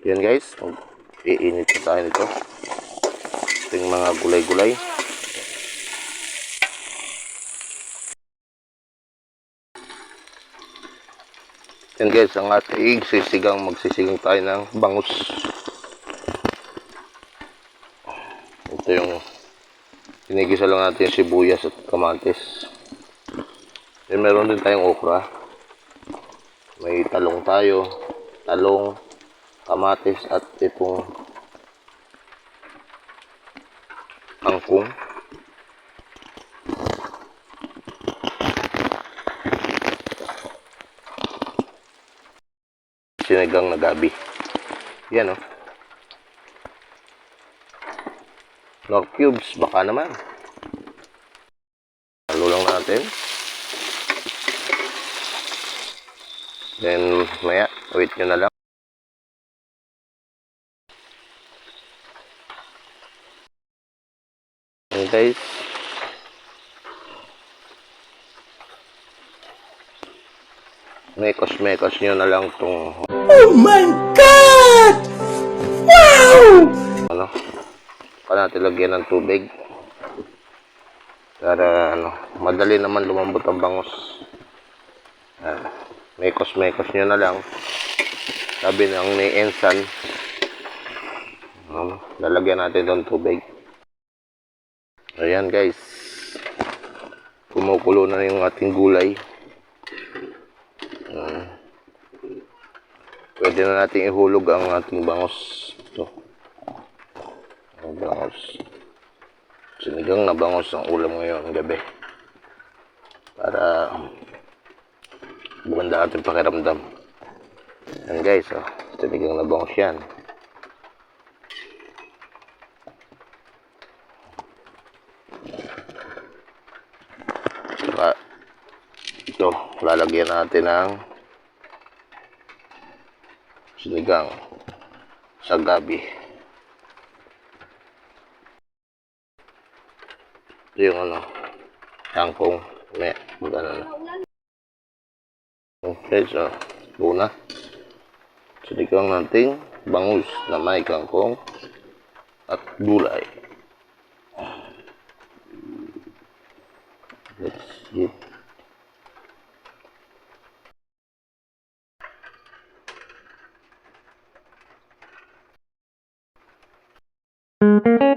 Yan guys, iinit na tayo nito. Ito yung mga gulay-gulay. Yan guys, ang ating sisigang magsisigang tayo ng bangus. Ito yung tinigisa lang natin sibuyas at kamatis. Then meron din tayong okra. May talong tayo. Talong, kamatis at itong kangkong. Sinigang na gabi. Yan oh. Nor cubes, baka naman. Halo lang natin. Then, maya, wait nyo na lang. Ayan guys. Mekos-mekos nyo na lang itong Oh my God! Wow! ano, pa natin lagyan ng tubig. Para ano, madali naman lumambot ang bangus. Ah, mekos-mekos nyo na lang. Sabi ng ni Ensan, um, lalagyan natin ng tubig. Ayan guys. Kumukulo na yung ating gulay. Um, pwede na natin ihulog ang ating bangus. Ito. Ang bangos. Sinigang na bangos ang ulam ngayon gabi. Para bumanda ating pakiramdam. Yan guys, oh. Sinigang na bangos yan. Ito, lalagyan natin ng sinigang sa gabi. Ito yung ano, kangkong, may, magano na. Okay, so, una. Sinigang natin, bangus na may kangkong at gulay. Mm-hmm.